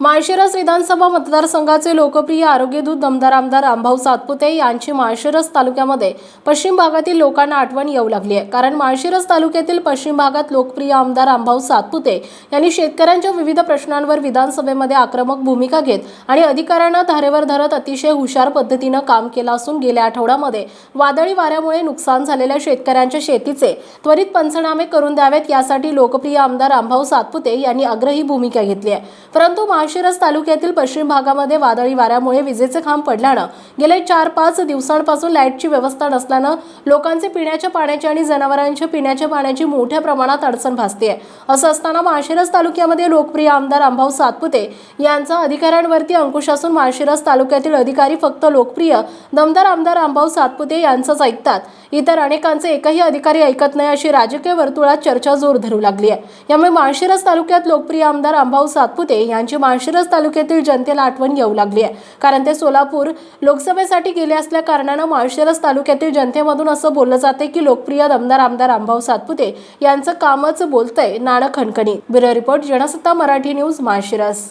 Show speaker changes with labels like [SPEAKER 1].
[SPEAKER 1] माळशिरस विधानसभा मतदारसंघाचे लोकप्रिय आरोग्यदूत दमदार आमदार रामभाऊ सातपुते यांची माळशिरस तालुक्यामध्ये पश्चिम भागातील लोकांना आठवण येऊ लागली आहे. कारण माळशिरस तालुक्यातील पश्चिम भागात लोकप्रिय आमदार रामभाऊ सातपुते यांनी शेतकऱ्यांच्या विविध प्रश्नांवर विधानसभेमध्ये आक्रमक भूमिका घेत आणि अधिकाऱ्यांना धारेवर धरत अतिशय हुशार पद्धतीनं काम केलं असून गेल्या आठवड्यामध्ये वादळी वाऱ्यामुळे नुकसान झालेल्या शेतकऱ्यांच्या शेतीचे त्वरित पंचनामे करून द्यावेत यासाठी लोकप्रिय आमदार रामभाऊ सातपुते यांनी आग्रही भूमिका घेतली आहे. परंतु माळशिरस तालुक्यातील पश्चिम भागामध्ये वादळी वाऱ्यामुळे विजेचे खांब पडल्यानं गेले चार पाच दिवसांपासून लाईटची व्यवस्था नसल्यानं लोकांचे पिण्याच्या पाण्याची आणि जनावरांच्या पिण्याच्या पाण्याची मोठ्या प्रमाणात अडचण भासते असं असताना माळशिरस तालुक्यामध्ये लोकप्रिय आमदार रामभाऊ सातपुते यांचा अधिकाऱ्यांवरती अंकुश असून माळशिरस तालुक्यातील अधिकारी फक्त लोकप्रिय दमदार आमदार रामभाऊ सातपुते यांचंच ऐकतात. इतर अनेकांचे एकही अधिकारी ऐकत नाही अशी राजकीय वर्तुळात चर्चा जोर धरू लागली आहे यामुळे माळशिरस तालुक्यात लोकप्रिय आमदार रामभाऊ सातपुते यांची माळशिरस तालुक्यातील जनतेला आठवण येऊ लागली आहे. कारण ते सोलापूर लोकसभेसाठी गेले असल्या कारणानं माळशिरस तालुक्यातील जनतेमधून असं बोललं जाते की लोकप्रिय दमदार आमदार रामभाऊ सातपुते यांचं कामच बोलतंय नाणं खणखणी bureau report Jansatta Marathi news Malshiras.